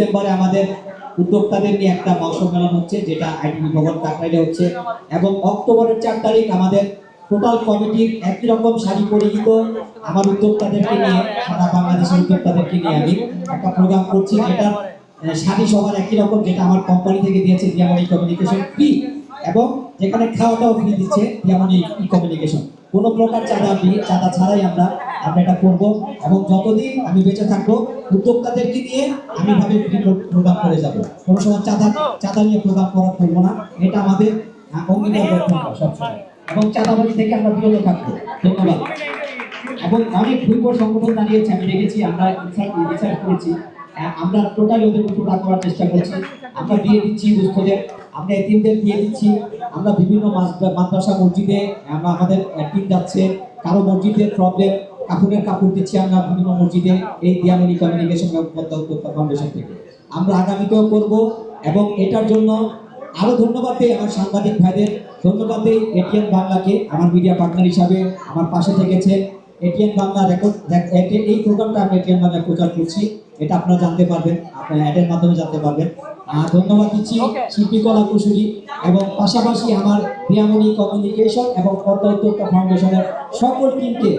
ডিসেম্বরে আমাদের উদ্যোক্তাদের নিয়ে একটা মৌসুম হচ্ছে, যেটা আইডিবি ভবন কাকরাইলে হচ্ছে। এবং অক্টোবরের চার তারিখ আমাদের টোটাল কমিটির একই রকম শাড়ি পরিহিত। আমার উদ্যোক্তাদেরকে নিয়ে, সারা বাংলাদেশের উদ্যোক্তাদেরকে নিয়ে আমি একটা প্রোগ্রাম করছি, যেটা শাড়ি সবার একই রকম, যেটা আমার কোম্পানি থেকে দিয়েছে দিয়ামণি কমিউনিকেশন ফ্রি এবং যেখানে খাওয়াটাও ফ্রি দিচ্ছে দিয়ামণি ই কমিউনিকেশন কোনো প্রকার চাঁদা ফ্রি চাঁদা ছাড়াই আমরা আমরা এটা করব এবং যতদিন আমি বেঁচে থাকব, উদ্যোক্তাদেরকে নিয়ে আমি ভাবে প্রোগ্রাম করে যাব। কোনো সময় চাঁদা চাঁদা নিয়ে প্রোগ্রাম করা করব না। এটা আমাদের এবং চাঁদাবাজি থেকে আমরা বিরত থাকব। ধন্যবাদ। এবং অনেক ভুল সংগঠন দাঁড়িয়েছে আমি দেখেছি, আমরা রিসার্চ করেছি। আমরা টোটাল ওদের উপর করার চেষ্টা করছি। আমরা দিয়ে দিচ্ছি দুস্থদের। আমরা এতিমদের দিয়ে দিচ্ছি। আমরা বিভিন্ন মাদ্রাসা মসজিদে, আমরা আমাদের টিম যাচ্ছে। কারও মসজিদের প্রবলেম কাপড়ের কাপড় দিচ্ছি আমরা বিভিন্ন মসজিদে এই দিয়ামণি কমিউনিকেশন ফাউন্ডেশন থেকে। আমরা আগামীতেও করব এবং এটার জন্য আরও ধন্যবাদ দেই আমার সাংবাদিক ভাইদের। ধন্যবাদ দেই এটিএন বাংলাকে আমার মিডিয়া পার্টনার হিসাবে আমার পাশে থেকেছে। এটিএন বাংলা রেকর্ড এই প্রোগ্রামটা আমি এটিএন বাংলায় প্রচার করছি। এটা আপনারা জানতে পারবেন আপনারা অ্যাডের মাধ্যমে জানতে পারবেন। আর ধন্যবাদ দিচ্ছি শিল্পী কলা কুশুরি এবং পাশাপাশি আমার প্রিয়ামণি কমিউনিকেশন এবং পদ্মা উদ্যোক্তা ফাউন্ডেশনের সকল টিমকে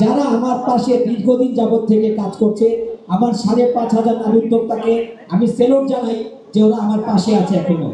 যারা আমার পাশে দীর্ঘদিন যাবৎ থেকে কাজ করছে, আমার সাড়ে পাঁচ হাজার আমি সেলুট জানাই যে ওরা আমার পাশে আছে এখনও।